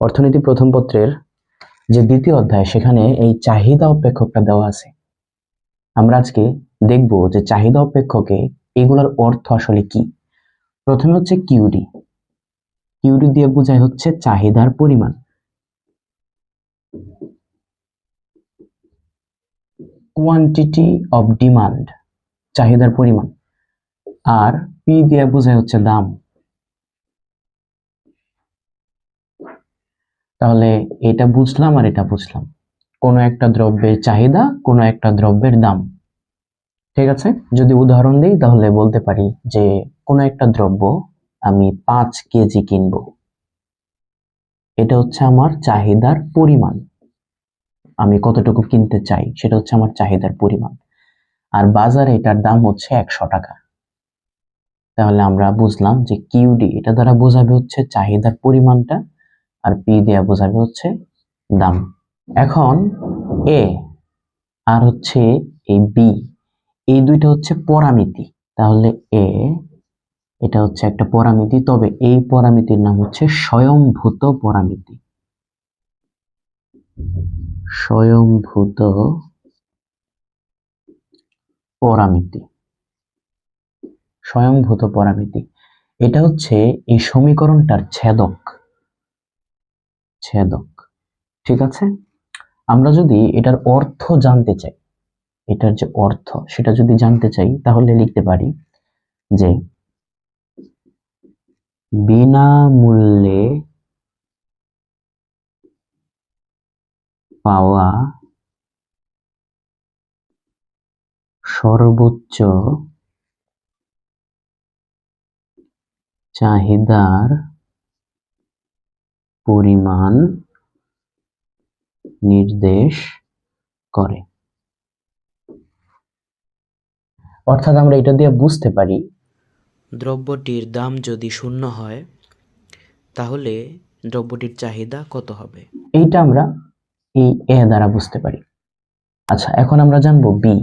অর্থনীতি প্রথম পত্রের যে দ্বিতীয় অধ্যায়, সেখানে এই চাহিদা অপেক্ষকটা দেওয়া আছে। আমরা আজকে দেখব যে চাহিদা অপেক্ষকে এগুলোর অর্থ আসলে কি। প্রথমে হচ্ছে কিউডি। কিউডি দিয়ে বোঝায় হচ্ছে চাহিদার পরিমাণ। কোয়ান্টিটি অফ ডিমান্ড চাহিদার পরিমাণ। আর পি দিয়ে বোঝায় হচ্ছে দাম। তাহলে এটা বুঝলাম আর এটা বুঝলাম। কোনো একটা দ্রব্যের চাহিদা, কোনো একটা দ্রব্যের দাম। ঠিক আছে? যদি উদাহরণ দিই, তাহলে বলতে পারি যে কোনো একটা দ্রব্য আমি পাঁচ কেজি কিনবো। এটা হচ্ছে আমার চাহিদার পরিমাণ। আমি কতটুকু কিনতে চাই, সেটা হচ্ছে আমার চাহিদার পরিমাণ। আর বাজারে এটার দাম হচ্ছে একশো টাকা। তাহলে আমরা বুঝলাম যে কিউডি এটা দ্বারা বোঝাবে হচ্ছে চাহিদার পরিমাণটা। আর পি দেয়া বোঝাবে হচ্ছে দাম। এখন এ আর হচ্ছে এই বি এই দুইটা হচ্ছে পরামিতি। তাহলে এ এটা হচ্ছে একটা পরামিতি, তবে এই পরামিতির নাম হচ্ছে স্বয়ংভূত পরামিতি। স্বয়ংভূত পরামিতি। স্বয়ংভূত পরামিতি। এটা হচ্ছে এই সমীকরণটার ছেদক। ছেদক। ঠিক আছে? আমরা যদি এটার অর্থ জানতে চাই, এটার যে অর্থ, সেটা যদি জানতে চাই, তাহলে লিখতে পারি যে বিনামূল্যে পাওয়া সর্বোচ্চ চাহিদার পরিমাণ নির্দেশ করে। অর্থাৎ আমরা এটা দিয়ে বুঝতে পারি দ্রব্যটির দাম যদি শূন্য হয় তাহলে দ্রব্যটির চাহিদা কত হবে? এইটা আমরা এই এ দ্বারা বুঝতে পারি। আচ্ছা এখন আমরা জানব বি।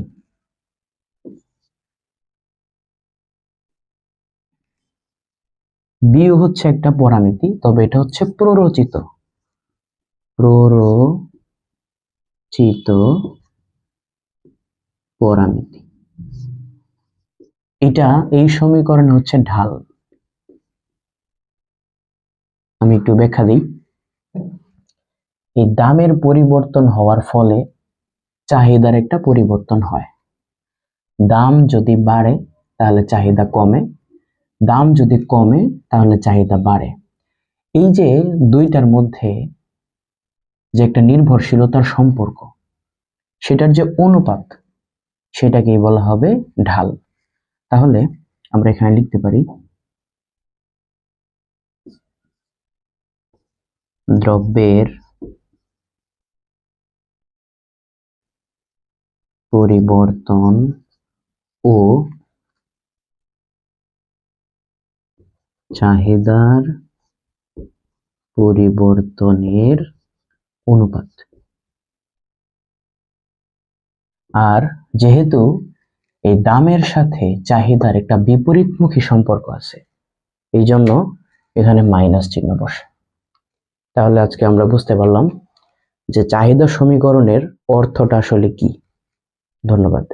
বিও হচ্ছে একটা পরামিতি, তবে এটা হচ্ছে প্ররোচিত। প্ররোচিত পরামিতি। এটা এই সমীকরণে হচ্ছে ঢাল। আমি একটু ব্যাখ্যা দিই। এই দামের পরিবর্তন হওয়ার ফলে চাহিদার একটা পরিবর্তন হয়। দাম যদি বাড়ে, তাহলে চাহিদা কমে দাম যদি কমে, তাহলে চাহিদা বাড়ে। এই যে দুইটার মধ্যে যে একটা নির্ভরশীলতার সম্পর্ক, সেটার যে অনুপাত, সেটাকেই বলা হবে ঢাল। তাহলে আমরা এখানে লিখতে পারি, দ্রব্যের পরিবর্তন ও চাহিদার পরিবর্তনের অনুপাত। আর যেহেতু এই দামের সাথে চাহিদার একটা বিপরীতমুখী সম্পর্ক আছে, এই জন্য এখানে মাইনাস চিহ্ন বসে। তাহলে আজকে আমরা বুঝতে পারলাম যে চাহিদা সমীকরণের অর্থটা আসলে কি। ধন্যবাদ।